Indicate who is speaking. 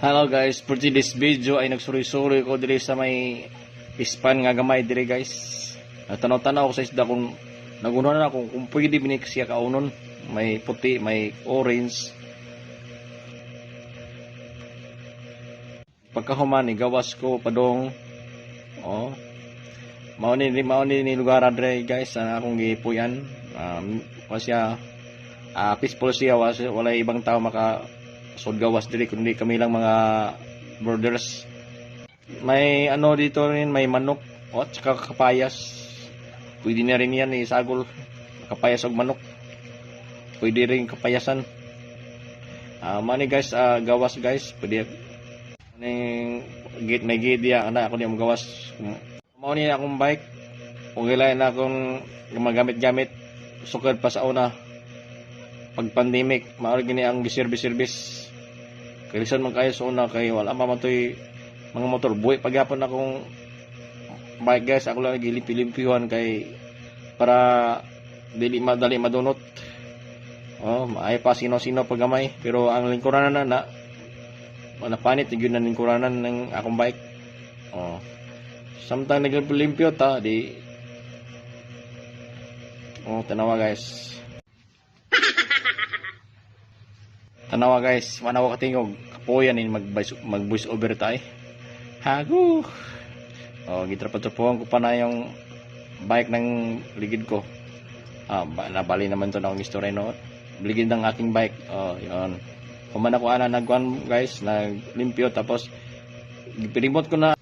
Speaker 1: Hello guys, for this video ay nagsuri-suri ko diri sa may ispan nga gamay diri guys. Tanaw-tanaw ko sa isda kung nagunan na kung, kung pwede binik siya kaunon. May puti, may orange. Pagkahuman ni gawas ko padong oh. Mao ni mao ni ni lugar adre guys sa akong gipuyan. Um, siya ah peaceful siya wala ibang tao maka sod gawas diri kundi kami lang mga brothers. May ano dito rin may manok. O at saka kapayas. Pwede na rin yan isagol kapayas og manok. Pwede rin kapayasan. Ah mani guys ah, gawas guys. Pwede. Ning gate may gate ya ana ako ni gawas. Mao ni akong bike. Ug ilay na akong magamit-gamit sukad pa sa una. Pag pandemic maori gini ang bisir-bisir-bis kalisan man kayo sa una kay wala pa man to'y mga motor. Buhay pagyapon akong bike guys. Ako lang gilimpi-limpihan kay para dili madali madunot. Oh maay pa sino-sino pagamay pero ang lingkuranan na na napanit yun na lingkuranan ng akong bike. Oh. Samtang naglimpyo ta di oh tanawa guys Tanawa guys, manawa ka tingog. Kapuyan ni mag mag voice over tay. Hago. Oh, gitrapat-trapuhan ko pa na yung bike ng ligid ko. Ah, ba, nabali naman to na akong story no. Ligid ng aking bike. Oh, yon. Kuman ako ana nagkuan guys, naglimpyo tapos gipilimot ko na